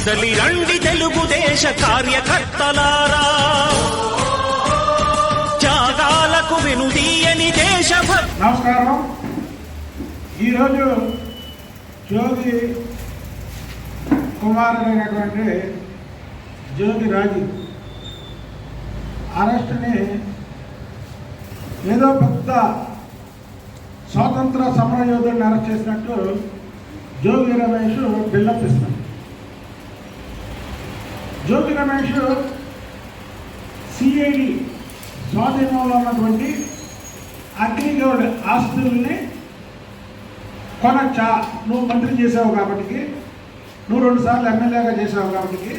కదలి రండి తెలుగుదేశ కార్యకర్తలారా. త్యాగాలకు వినుదీయని దేశభక్తి నమస్కారం. ఈరోజు జ్యోతి కుమారుడైనటువంటి జ్యోతి రాజు అరెస్ట్ని ఏదో పెద్ద స్వాతంత్ర సమరయోధుడిని అరెస్ట్ చేసినట్టు జోగి రమేష్ బిల్డప్ జ్యోతి రమేష్ సిఐడి స్వాధీనంలో ఉన్నటువంటి అగ్నిగౌడ్ ఆస్తుల్ని కొనచ్చా? నువ్వు మంత్రి చేసావు కాబట్టి నువ్వు రెండుసార్లు ఎమ్మెల్యేగా చేసావు కాబట్టి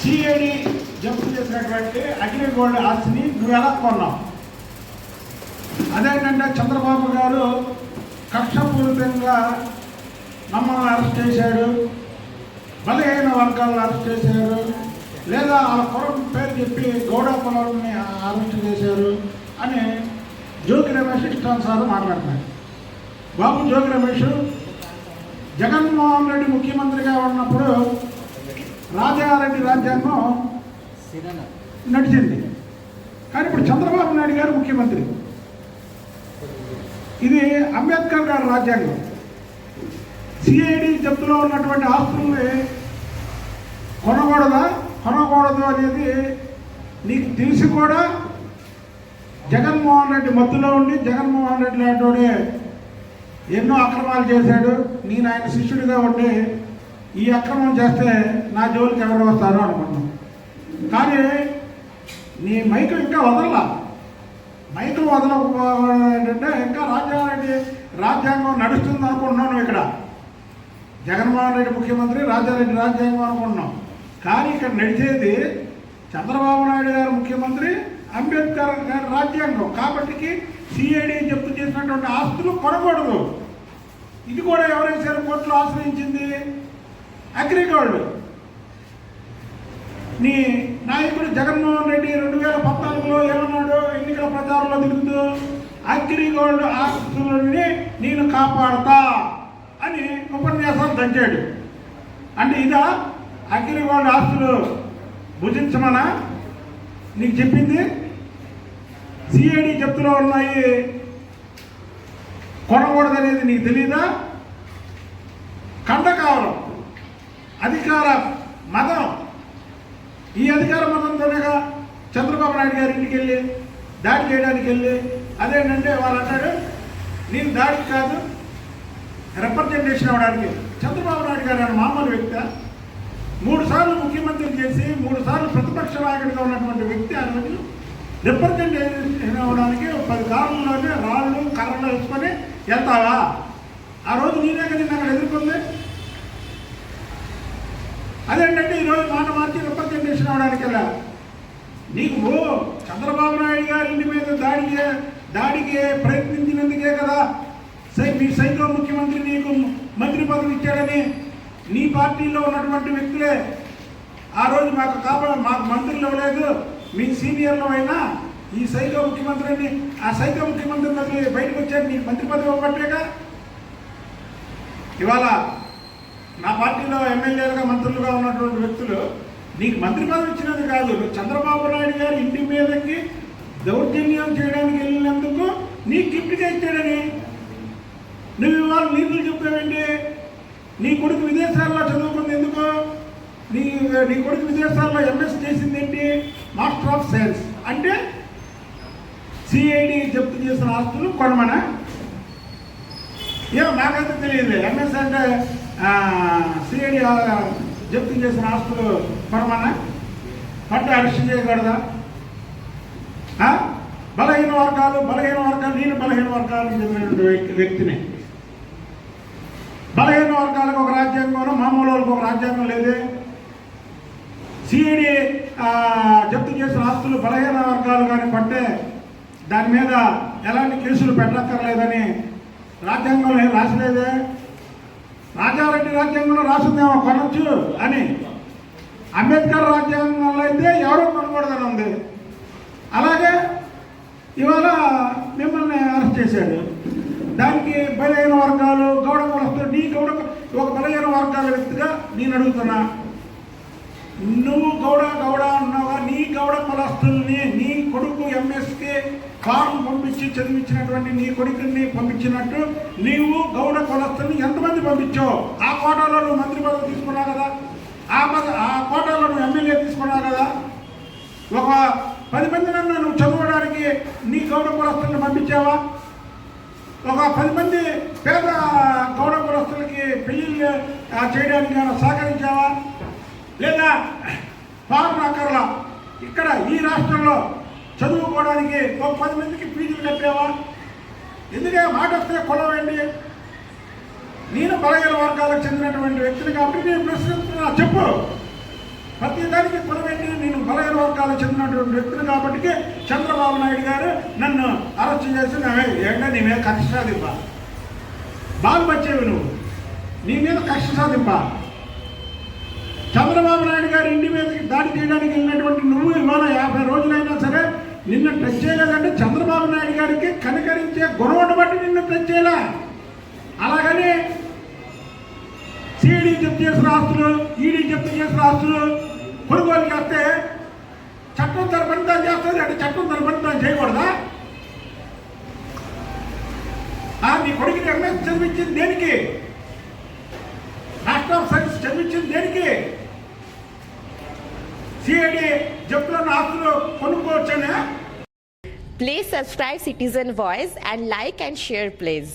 సిఐడి జప్తు చేసినటువంటి అగ్నిగోల్డ్ ఆస్తిని నువ్వు ఎలా కొన్నావు? అదేంటంటే చంద్రబాబు గారు కక్షపూరితంగా మమ్మల్ని అరెస్ట్ చేశాడు. బలహీన వర్గాలను అరెస్ట్ చేశారు. లేదా వాళ్ళ కులం పేరు చెప్పి గౌడ కులాలని అరెస్ట్ చేశారు అని జోగి రమేష్ ఇష్టానుసారం మాట్లాడుతున్నారు. బాబు జోగి రమేష్ జగన్మోహన్ రెడ్డి ముఖ్యమంత్రిగా ఉన్నప్పుడు రాజారెడ్డి రాజ్యాంగం నడిచింది. కానీ ఇప్పుడు చంద్రబాబు నాయుడు గారు ముఖ్యమంత్రి. ఇది అంబేద్కర్ గారి రాజ్యాంగం. సిఐడి జప్తులో ఉన్నటువంటి ఆస్తుల్ని కొనకూడదా? కొనకూడదు అనేది నీకు తెలిసి కూడా. జగన్మోహన్ రెడ్డి మత్తులో ఉండి జగన్మోహన్ రెడ్డి లాంటి ఎన్నో అక్రమాలు చేశాడు. నేను ఆయన శిష్యుడిగా ఉండి ఈ అక్రమం చేస్తే నా జోలికి ఎవరు వస్తారు అనుకున్నాను. కానీ నీ మైకు ఇంకా వదలలా? మైకు వదలకపోవడం ఏంటంటే ఇంకా రాజ్యారెడ్డి రాజ్యాంగం నడుస్తుంది అనుకుంటున్నాను ఇక్కడ. జగన్మోహన్ రెడ్డి ముఖ్యమంత్రి రాజారెడ్డి రాజ్యాంగం అనుకుంటున్నాం. కానీ ఇక్కడ నడిచేది చంద్రబాబు నాయుడు గారు ముఖ్యమంత్రి అంబేద్కర్ గారి రాజ్యాంగం. కాబట్టి సిఐడి జప్తు చేసినటువంటి ఆస్తులు కొనకూడదు. ఇది కూడా ఎవరైనా కోర్టులో ఆశ్రయించింది? అగ్రిగోల్డ్. నీ నాయకుడు జగన్మోహన్ రెడ్డి రెండు వేల పద్నాలుగులో ఏమన్నాడు? ఎన్నికల ప్రచారంలో దిగుతూ అగ్రిగోల్డ్ ఆస్తులని నేను కాపాడతా అని ఉపన్యాసాలు దంచాడు. అంటే ఇదా? అగ్రిగోల్డ్ ఆస్తులు భుజించమనా? నీకు చెప్పింది? సిఐడి చెప్తులో ఉన్నాయి. కొనకూడదనేది నీకు తెలియదా కండకావరం అధికార మతం ఈ అధికార మతంతోనేగా చంద్రబాబు నాయుడు గారి ఇంటికి వెళ్ళి దాడి చేయడానికి వెళ్ళి అదేంటంటే వాళ్ళు అంటాడు నేను దాడికి కాదు రిప్రజెంటేషన్ అవ్వడానికి చంద్రబాబు నాయుడు గారు మామూలు వ్యక్తి మూడు సార్లు ముఖ్యమంత్రి చేసి మూడు సార్లు ప్రతిపక్ష నాయకుడిగా ఉన్నటువంటి వ్యక్తి ఆ రోజు రిప్రజెంట్ అవ్వడానికి ఒక పది కాలంలోనే రాళ్ళు కర్రలు వేసుకొని వెళ్తావా? ఆ రోజు నేనే కదా నిన్ను అక్కడ ఎదుర్కొంది? అదేంటంటే ఈరోజు మాట మార్చి రిప్రజెంటేషన్ అవడానికి వెళ్ళా నీకు చంద్రబాబు నాయుడు గారి ఇంటి మీద దాడి దాడికి ప్రయత్నించినందుకే కదా సై మీ సైకో ముఖ్యమంత్రి నీకు మంత్రి పదవి ఇచ్చాడని నీ పార్టీలో ఉన్నటువంటి వ్యక్తులే. ఆ రోజు మాకు కాపా మాకు మంత్రులు ఇవ్వలేదు. మీ సీనియర్లు అయినా ఈ సైకో ముఖ్యమంత్రిని ఆ సైకో ముఖ్యమంత్రి వదిలి బయటకు వచ్చాడు నీకు మంత్రి పదవి ఇవ్వబట్టేగా ఇవాళ నా పార్టీలో ఎమ్మెల్యేలుగా మంత్రులుగా ఉన్నటువంటి వ్యక్తులు నీకు మంత్రి పదవి ఇచ్చినది కాదు. నువ్వు చంద్రబాబు నాయుడు గారి ఇంటి మీదకి దౌర్జన్యం చేయడానికి వెళ్ళినందుకు నీ గిఫ్ట్గా ఇచ్చాడని. నువ్వు ఇవాళ నీతులు చెప్తావేంటి నీ కొడుకు విదేశాల్లో చదువుకుంది ఎందుకు? నీ నీ కొడుకు విదేశాల్లో ఎంఎస్ చేసింది ఏంటి? మాస్టర్ ఆఫ్ సైన్స్ అంటే సిఐడి జప్తు చేసిన ఆస్తులు కొనమనా? ఏమో నాకైతే తెలియదు ఎంఎస్ అంటే సిఐడి జప్తు చేసిన ఆస్తులు కొనమనా? పట్టు అరెస్ట్ చేయకూడదా? బలహీన వర్గాలు బలహీన వర్గాలు నేను బలహీన వర్గాలకు చెందిన వ్యక్తి- వ్యక్తిని. బలహీన వర్గాలు రాజ్యాంగంలో రాజ్యాంగం మామూలు వాళ్ళకి ఒక రాజ్యాంగం లేదే. సిఐడి జప్తు చేసిన ఆస్తులు బలహీన వర్గాలు కానీ పట్టే దాని మీద ఎలాంటి కేసులు పెట్టక్కర్లేదని రాజ్యాంగంలో ఏం రాసలేదే? రాజారెడ్డి రాజ్యాంగంలో రాసిందేమో కొనొచ్చు అని. అంబేద్కర్ రాజ్యాంగంలో అయితే ఎవరో కొనకూడదని ఉంది. అలాగే ఇవాళ మిమ్మల్ని అరెస్ట్ చేశాడు దానికి బలైన వర్గాలు గౌడ కులస్తులు నీ గౌడ ఒక బలహీన వ్యక్తిగా నేను అడుగుతున్నా. నువ్వు గౌడ గౌడ అన్నావా? నీ గౌడ కులస్తుల్ని నీ కొడుకు ఎంఎస్కే ఫామ్ పంపించి చదివించినటువంటి నీ కొడుకుని పంపించినట్టు నీవు గౌడ కులస్తుల్ని ఎంతమంది పంపించావు? ఆ కోటాలో నువ్వు మంత్రి పదవి తీసుకున్నావు కదా. ఆ పద ఆ కోటాలో నువ్వు ఎమ్మెల్యే తీసుకున్నావు కదా. ఒక పది మంది నన్ను నువ్వు చదవడానికి నీ గౌడ కులస్తుల్ని పంపించావా? ఒక పది మంది పేద గౌడ కులస్తులకి పెళ్ళిళ్ళు ఆ, చేయడానికి నేను సహకరించావా? లేదా ఫారెన్ అక్కర్లా? ఇక్కడ ఈ రాష్ట్రంలో చదువుకోవడానికి ఒక పది మందికి ఫీజులు కట్టావా? ఎందుకే మాట వస్తే కొలవండి నేను బలహీన వర్గాలకు చెందినటువంటి వ్యక్తిని కాబట్టి నేను ప్రశ్నిస్తున్నా. చెప్పు. ప్రతి దానికి కులం నేను బలహీన వర్గాలకు చెందినటువంటి వ్యక్తిని కాబట్టి చంద్రబాబు నాయుడు గారు నన్ను అరెస్ట్ చేసి నా ఏంటో నీ మీద కక్ష బాగుపచ్చేవి నువ్వు. నీ మీద కక్ష సాధింప చంద్రబాబు నాయుడు గారి ఇంటి మీదకి దాడి చేయడానికి వెళ్ళినటువంటి నువ్వు ఇవాళ యాభై రోజులైనా సరే నిన్ను టచ్ చేయలేదంటే చంద్రబాబు నాయుడు గారికి కనికరించే గుణం బట్టి నిన్ను టచ్ చేయలే. అలాగని సిఈడీ జప్తు చేసిన ఆస్తులు ఈడీ జప్తు చేసిన ఆస్తులు కొనుగోలు చేస్తే చట్టం తరపడి తాను చేస్తుంది అంటే చట్టం తన పని తాను చేయకూడదా నీ కొడుకుని ఎంఎస్ చదివించింది దేనికి? చదివించింది దేనికి సిఐడి జప్తున్న ఆస్తులు కొనుక్కోవచ్చనే Please subscribe Citizen Voice and like and share please.